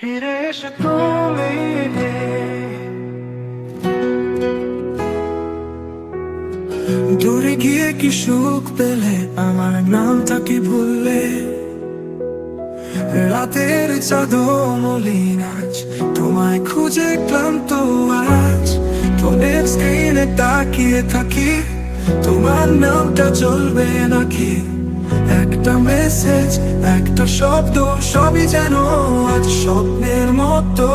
ফিরে এসে তুমি দূরে গিয়ে কি সুখ পেলে? আমার নামটাকে ভুললে রাতের চাঁদো মলিন আজ, তোমায় খুঁজে ক্লান্ত আজ। ফোনের স্ক্রিনে তাকিয়ে থাকি, তোমার নামটা চলবে নাকি? একটা মেসেজ একটা শব্দ, সবই যেন আজ স্বপ্নের মতো।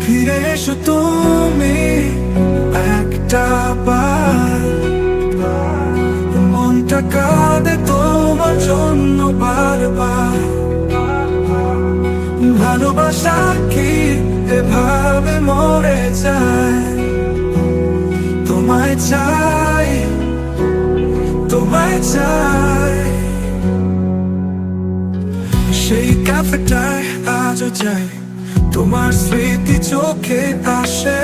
ফিরে এসো তুমি, একটা বার। মনটা কাঁদে তোমার জন্য বারবার। ভালোবাসা কি এভাবে মরে? চাই সেই ক্যাফেটায় আজও যাই তোমার স্মৃতি চোখে আসে।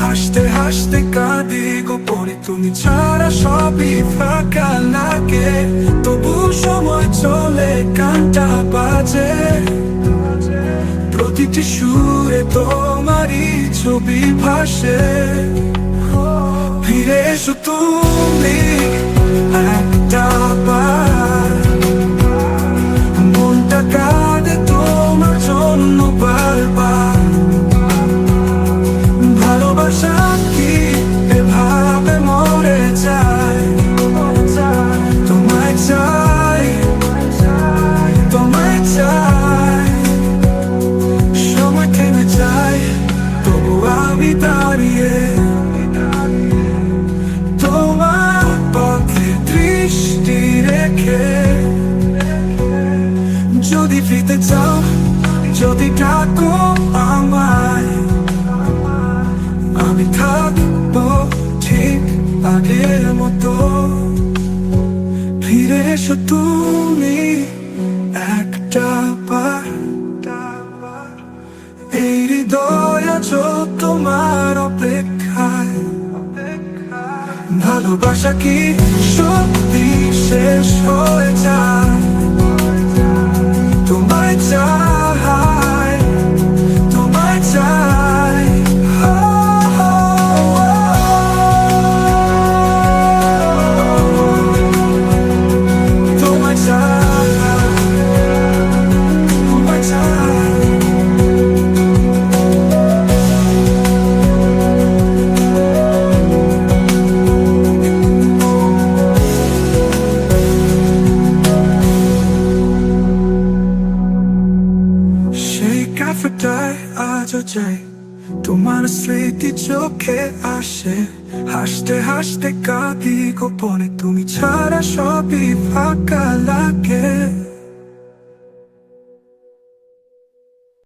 হাসতে হাসতে কাঁদি গোপনে। তুমি ছাড়া সবই ফাঁকা লাগে। তবু সময় চলে কানটা বাজে। প্রতিটি সুরে তোমারই ছবি ভাসে। ফিরে এসো তুমি একটা যদি ফিরতে চাও, যদি ডাকো আমায়, আমি থাকব ঠিক আগের মতো। ফিরে এসো তুমি একটা বার। এই হৃদয় আজ তোমার অপেক্ষায়। ভালোবাসা কি সত্যি শেষ হয়ে যায়? সেই আজও চাই তোমার স্মৃতি চোখে আসে হাসতে হাসতে কাঁদি গোপনে তুমি ছাড়া সবই ফাঁকা লাগে